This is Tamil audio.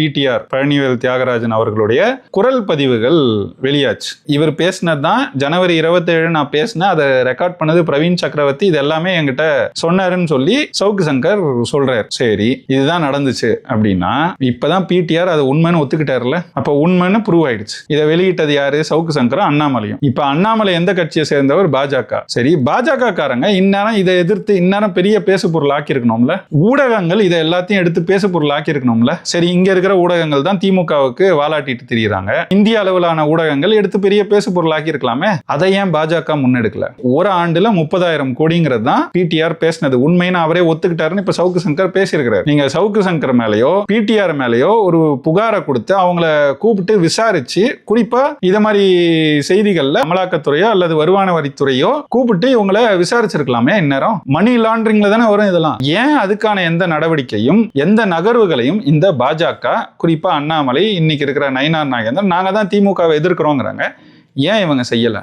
பிடிஆர் பழனிவேல் தியாகராஜன் அவர்களுடைய குரல் பதிவுகள் வெளியாச்சு. இவர் பேசினது தான் ஜனவரி இருபத்தேழு நான் பேசினேன் அதை ரெக்கார்ட் பண்ணது பிரவீன் சக்கரவர்த்தி. இது எல்லாமே என்கிட்ட சொன்னாருன்னு சொல்லி சவுக்கு சங்கர் சொல்றாரு. சரி இதுதான் நடந்துச்சு அப்படின்னா இப்பதான் பிடிஆர் அது உண்மைன்னு ஒத்துக்கிட்டாருல அப்ப உண்மைன்னு ப்ரூவ் ஆயிடுச்சு. இதை வெளியிட்டது யாரு? சவுக்கு சங்கரும் அண்ணாமலையும். இப்ப அண்ணாமலை எந்த கட்சியை சேர்ந்தவர்? பாஜக. சரி பாஜக காரங்க இந்நேரம் இதை எதிர்த்து இந்நேரம் பெரிய பேசு பொருள் ஆக்கியிருக்கணும்ல ஊடகங்கள் இதை எல்லாத்தையும் எடுத்து பேசு பொருள் ஆக்கியிருக்கணும்ல சரி இங்க இருக்கிற ஊடகங்கள் தான் திமுகவுக்கு வாலாட்டிட்டு திரியுறாங்க. இந்திய அளவிலான ஊடகங்கள் எடுத்து பெரிய பேசு பொருள் இருக்கலாமே. அதை ஏன் பாஜக முன்னெடுக்கல? ஒரு ஆண்டுல முப்பதாயிரம் கோடிங்கிறது தான் பிடிஆர் பேசினது. உண்மைன்னு அவரே ஒத்துக்கிட்டாருன்னு இப்ப சவுக்கு சங்கர் பேசியிருக்கிறார். நீங்க சவுக்கு சங்கர் மேலேயோ பிடிஆர் மேலேயோ ஒரு புகாரை கொடுத்து அவங்கள கூப்பிட்டு விசாரிச்சு குறிப்பா இத மாதிரி செய்திகள்ல அமலாக்கத்துறையோ அல்லது வருமான வரித்துறையோ கூப்பிட்டு இவங்களை விசாரிச்சிருக்கலாமே இந்நேரம். மணி லாண்டரிங்ல தானே வரும் இதெல்லாம். ஏன் அதுக்கான எந்த நடவடிக்கையும் எந்த நகர்வுகளையும் இந்த பாஜக குறிப்பா அண்ணாமலை இன்னைக்கு இருக்கிற நயினார் நாகேந்திரன் நாங்க தான் திமுகவை எதிர்க்கிறோங்கிறாங்க. ஏன் இவங்க செய்யல?